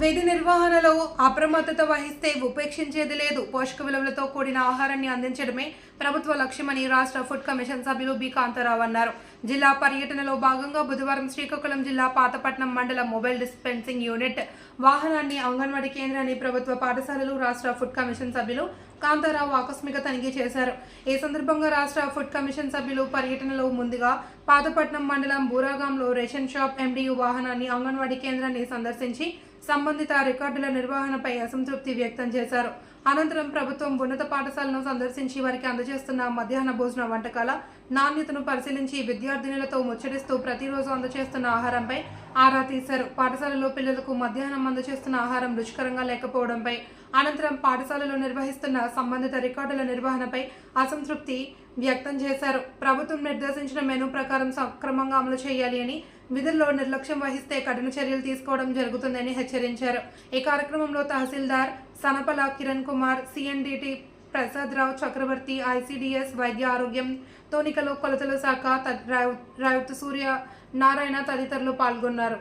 విధి నిర్వహణలో అప్రమత్తత వహిస్తే ఉపేక్షించేది లేదు. పోషక విలువలతో కూడిన ఆహారాన్ని అందించడమే ప్రభుత్వ లక్ష్యమని రాష్ట్ర ఫుడ్ కమిషన్ సభ్యులు బి. కాంతారావు అన్నారు. జిల్లా పర్యటనలో భాగంగా బుధవారం శ్రీకాకుళం జిల్లా పాతపట్నం మండల మొబైల్ డిస్పెన్సింగ్ యూనిట్ వాహనాన్ని అంగన్వాడీ కేంద్రాన్ని ప్రభుత్వ పాఠశాలలు రాష్ట్ర ఫుడ్ కమిషన్ సభ్యులు కాంతారావు ఆకస్మిక తనిఖీ చేశారు. ఈ సందర్భంగా రాష్ట్ర ఫుడ్ కమిషన్ సభ్యులు పర్యటనలో ముందుగా పాతపట్నం మండలం బూరాగాంలో రేషన్ షాప్ ఎండియు వాహనాన్ని అంగన్వాడీ కేంద్రాన్ని సందర్శించి సంబంధిత రికార్డుల నిర్వహణపై అసంతృప్తి వ్యక్తం చేశారు. అనంతరం ప్రభుత్వం ఉన్నత పాఠశాలను సందర్శించి వారికి అందజేస్తున్న మధ్యాహ్న భోజన వంటకాల నాణ్యతను పరిశీలించి విద్యార్థినులతో ముచ్చటిస్తూ ప్రతిరోజు అందజేస్తున్న ఆహారంపై ఆరా తీశారు. పాఠశాలలో పిల్లలకు మధ్యాహ్నం అందజేస్తున్న ఆహారం రుచికరంగా లేకపోవడంపై అనంతరం పాఠశాలలో నిర్వహిస్తున్న సంబంధిత రికార్డుల నిర్వహణపై అసంతృప్తి వ్యక్తం చేశారు. ప్రభుత్వం నిర్దేశించిన మెనూ ప్రకారం సక్రమంగా అమలు చేయాలి అని విధుల్లో నిర్లక్ష్యం వహిస్తే కఠిన చర్యలు తీసుకోవడం జరుగుతుందని హెచ్చరించారు. ఈ కార్యక్రమంలో తహసీల్దార్ సనపల కిరణ్ కుమార్ సిఎన్డిటి ప్రసాద్ రావు చక్రవర్తి ఐసిడిఎస్ వైద్య ఆరోగ్యం తోనికలు కొలతల శాఖ త- రాయు- రాయుతు సూర్య నారాయణ తదితరులు పాల్గొన్నారు?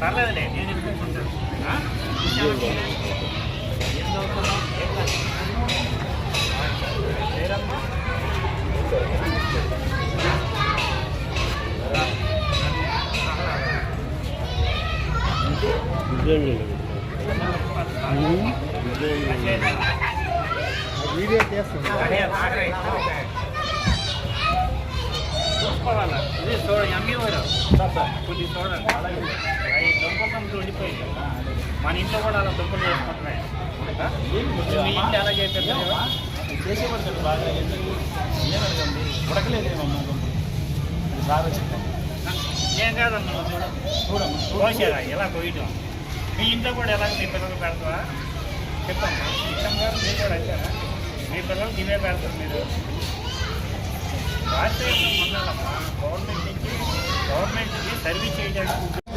పర్లేదులే, నేను వీడియో చేస్తుంది ఇది చూడ ఎంబీ వారు చూడండి అలాగే అవి ఉండిపోయింది మన ఇంట్లో కూడా అలా దుంపలు చేసుకుంటున్నాయి ఆ? మీ ఇంట్లో ఎలా చేస్తారు చేసేవాడు బాగా ఏమనుకోండి ఉడకలేదేమమ్మా బాగా వచ్చింది ఏం కాదమ్మా చూడమ్మా. ఎలా కొయ్యటం మీ ఇంట్లో కూడా ఎలాగ మీ పిల్లలు పెడతావా? చెప్పమ్మా. ఇష్టం గారు మీరు కూడా వచ్చారా? మీ పిల్లలకి ఇవే పెడతారు మీరు. రాష్ట్ర ఉండాలమ్మా. గవర్నమెంట్ నుంచి గవర్నమెంట్కి సర్వీస్ చేయడానికి